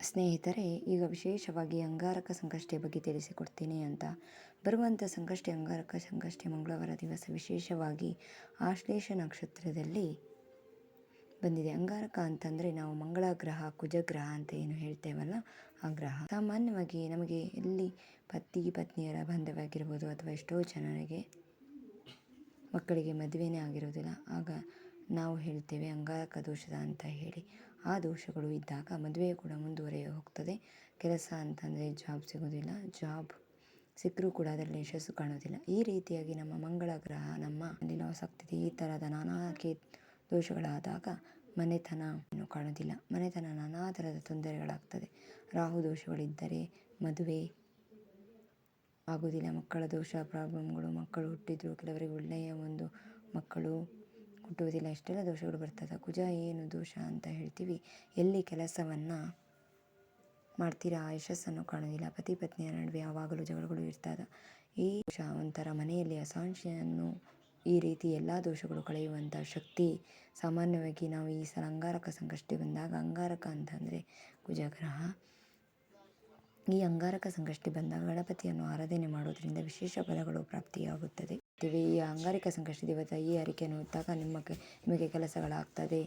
ಸ್ನೇಹಿತರೆ, ಈಗ ವಿಶೇಷವಾಗಿ ಅಂಗಾರಕ ಸಂಕಷ್ಟಿಯ ಬಗ್ಗೆ ತಿಳಿಸಿಕೊಡ್ತೀನಿ ಅಂತ. ಬರುವಂಥ ಸಂಕಷ್ಟಿ ಅಂಗಾರಕ ಸಂಕಷ್ಟಿ ಮಂಗಳವಾರ ದಿವಸ ವಿಶೇಷವಾಗಿ ಆಶ್ಲೇಷ ನಕ್ಷತ್ರದಲ್ಲಿ ಬಂದಿದೆ. ಅಂಗಾರಕ ಅಂತಂದರೆ ನಾವು ಮಂಗಳ ಗ್ರಹ ಕುಜಗ್ರಹ ಅಂತ ಏನು ಹೇಳ್ತೇವಲ್ಲ, ಆ ಗ್ರಹ. ಸಾಮಾನ್ಯವಾಗಿ ನಮಗೆ ಎಲ್ಲಿ ಪತಿ, ಪತ್ನಿಯರ ಬಾಂಧವ್ಯ ಅಥವಾ ಎಷ್ಟೋ ಜನರಿಗೆ ಮಕ್ಕಳಿಗೆ ಮದುವೆನೇ ಆಗಿರೋದಿಲ್ಲ. ಆಗ ನಾವು ಹೇಳ್ತೇವೆ ಅಂಗಾರಕ ದೋಷದ ಅಂತ ಹೇಳಿ. ಆ ದೋಷಗಳು ಇದ್ದಾಗ ಮದುವೆ ಕೂಡ ಮುಂದುವರೆಯ ಹೋಗ್ತದೆ ಕೆಲಸ ಅಂತಂದರೆ ಜಾಬ್ ಸಿಗೋದಿಲ್ಲ ಜಾಬ್ ಸಿಕ್ಕರೂ ಕೂಡ ಅದರಲ್ಲಿ ಯಶಸ್ಸು ಕಾಣೋದಿಲ್ಲ. ಈ ರೀತಿಯಾಗಿ ನಮ್ಮ ಮಂಗಳ ಗ್ರಹ, ನಮ್ಮ ಆಗ್ತಿದೆ ಈ ಥರದ ನಾನಾ ಕೇ ದೋಷಗಳಾದಾಗ ಮನೆತನ ಕಾಣೋದಿಲ್ಲ. ಮನೆತನ ನಾನಾ ಥರದ ತೊಂದರೆಗಳಾಗ್ತದೆ. ರಾಹು ದೋಷಗಳಿದ್ದರೆ ಮದುವೆ ಆಗೋದಿಲ್ಲ. ಮಕ್ಕಳ ದೋಷ ಪ್ರಾಬ್ಲಮ್ಗಳು ಮಕ್ಕಳು ಹುಟ್ಟಿದ್ರು, ಕೆಲವರಿಗೆ ಒಳ್ಳೆಯ ಒಂದು ಮಕ್ಕಳು ಹುಟ್ಟುವುದಿಲ್ಲ ಇಷ್ಟೆಲ್ಲ ದೋಷಗಳು ಬರ್ತದೆ? ಕುಜ ಏನು ದೋಷ ಅಂತ ಹೇಳ್ತೀವಿ. ಎಲ್ಲಿ ಕೆಲಸವನ್ನು ಮಾಡ್ತೀರಾ? ಯಶಸ್ಸನ್ನು ಕಾಣೋದಿಲ್ಲ ಪತಿ ಪತ್ನಿಯ ನಡುವೆ ಯಾವಾಗಲೂ ಜಗಳಗಳು ಇರ್ತದೆ. ಈ ದೋಷ ಒಂಥರ ಮನೆಯಲ್ಲಿ ಅಸಾಂಶೆಯನ್ನು ಈ ರೀತಿ ಎಲ್ಲ ದೋಷಗಳು ಕಳೆಯುವಂಥ ಶಕ್ತಿ ಸಾಮಾನ್ಯವಾಗಿ ನಾವು ಈ ಸಲ ಅಂಗಾರಕ ಸಂಕಷ್ಟಿ ಬಂದಾಗ ಅಂಗಾರಕ ಅಂತಂದರೆ ಕುಜಗ್ರಹ. ಈ ಅಂಗಾರಕ ಸಂಕಷ್ಟಿ ಬಂದಾಗ ಗಣಪತಿಯನ್ನು ಆರಾಧನೆ ಮಾಡೋದರಿಂದ ವಿಶೇಷ ಫಲಗಳು ಪ್ರಾಪ್ತಿಯಾಗುತ್ತದೆ. ಈ ಅಂಗಾರಿಕ ಸಂಕಷ್ಟಿ ದಿವಸ ಈ ಹರಿಕೆಯನ್ನು ಹೊತ್ತಾಗ ನಿಮಗೆ ನಿಮಗೆ ಕೆಲಸಗಳಾಗ್ತದೆ.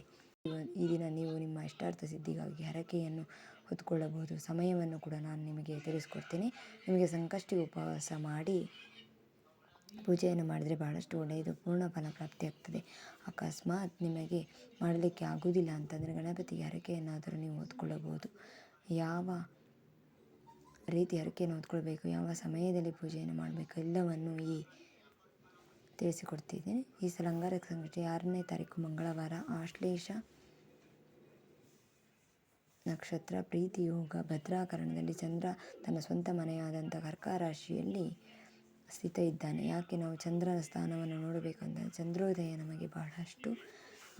ಈ ದಿನ ನೀವು ನಿಮ್ಮ ಇಷ್ಟಾರ್ಥ ಸಿದ್ಧಿಗಾಗಿ ಹರಕೆಯನ್ನು ಹೊತ್ಕೊಳ್ಳಬಹುದು. ಸಮಯವನ್ನು ಕೂಡ ನಾನು ನಿಮಗೆ ತಿಳಿಸ್ಕೊಡ್ತೀನಿ. ನಿಮಗೆ ಸಂಕಷ್ಟಿ ಉಪವಾಸ ಮಾಡಿ ಪೂಜೆಯನ್ನು ಮಾಡಿದರೆ ಬಹಳಷ್ಟು ಒಳ್ಳೆಯದು. ಪೂರ್ಣ ಫಲ ಪ್ರಾಪ್ತಿಯಾಗ್ತದೆ. ಅಕಸ್ಮಾತ್ ನಿಮಗೆ ಮಾಡಲಿಕ್ಕೆ ಆಗುವುದಿಲ್ಲ ಅಂತಂದರೆ ಗಣಪತಿಗೆ ಹರಕೆಯನ್ನಾದರೂ ನೀವು ಹೊತ್ಕೊಳ್ಳಬಹುದು. ಯಾವ ರೀತಿ ಹರಕೆಯನ್ನು ಹೊತ್ಕೊಳ್ಬೇಕು, ಯಾವ ಸಮಯದಲ್ಲಿ ಪೂಜೆಯನ್ನು ಮಾಡಬೇಕು, ಎಲ್ಲವನ್ನು ಈ ತಿಳಿಸಿಕೊಡ್ತಿದ್ದೀನಿ. ಈ ಸಲ ಅಂಗಾರಕ ಸಂಕಷ್ಟಿ ಆರನೇ ತಾರೀಕು ಮಂಗಳವಾರ, ಆಶ್ಲೇಷ ನಕ್ಷತ್ರ, ಪ್ರೀತಿ ಯೋಗ, ಭದ್ರಾಕರಣದಲ್ಲಿ ಚಂದ್ರ ತನ್ನ ಸ್ವಂತ ಮನೆಯಾದಂಥ ಕರ್ಕ ರಾಶಿಯಲ್ಲಿ ಸ್ಥಿತ ಇದ್ದಾನೆ. ಯಾಕೆ ನಾವು ಚಂದ್ರನ ಸ್ಥಾನವನ್ನು ನೋಡಬೇಕಂದರೆ ಚಂದ್ರೋದಯ ನಮಗೆ ಬಹಳಷ್ಟು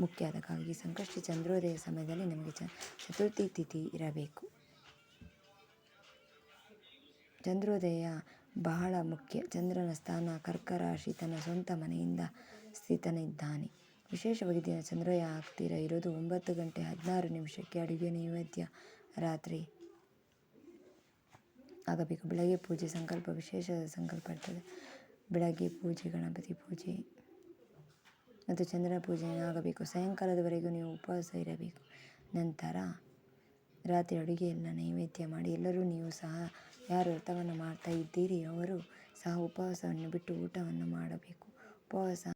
ಮುಖ್ಯ. ಅದಕ್ಕಾಗಿ ಸಂಕಷ್ಟಿ ಚಂದ್ರೋದಯ ಸಮಯದಲ್ಲಿ ನಮಗೆ ಚ, ಚತುರ್ಥಿ ತಿಥಿ ಇರಬೇಕು. ಚಂದ್ರೋದಯ ಬಹಳ ಮುಖ್ಯ. ಚಂದ್ರನ ಸ್ಥಾನ ಕರ್ಕ ರಾಶಿ ತನ್ನ ಸ್ವಂತ ಮನೆಯಿಂದ ಸ್ಥಿತನಿದ್ದಾನೆ. ವಿಶೇಷವಾಗಿ ದಿನ ಚಂದ್ರೋದಯ ಆಗ್ತೀರ ಇರೋದು ಒಂಬತ್ತು ಗಂಟೆ ಹದಿನಾರು ನಿಮಿಷಕ್ಕೆ ಅಡುಗೆ ನೈವೇದ್ಯ ರಾತ್ರಿ ಆಗಬೇಕು. ಬೆಳಗ್ಗೆ ಪೂಜೆ ಸಂಕಲ್ಪ ವಿಶೇಷ ಸಂಕಲ್ಪ ಇರ್ತದೆ. ಬೆಳಗ್ಗೆ ಪೂಜೆ, ಗಣಪತಿ ಪೂಜೆ ಮತ್ತು ಚಂದ್ರ ಪೂಜೆ ಆಗಬೇಕು. ಸಾಯಂಕಾಲದವರೆಗೂ ನೀವು ಉಪವಾಸ ಇರಬೇಕು. ನಂತರ ರಾತ್ರಿ ಅಡುಗೆ ನೈವೇದ್ಯ ಮಾಡಿ ಎಲ್ಲರೂ ನೀವು ಸಹ ಯಾರು ವ್ರತವನ್ನು ಮಾಡ್ತಾ ಇದ್ದೀರಿ? ಅವರು ಸಹ ಉಪವಾಸವನ್ನು ಬಿಟ್ಟು ಊಟವನ್ನು ಮಾಡಬೇಕು. ಉಪವಾಸ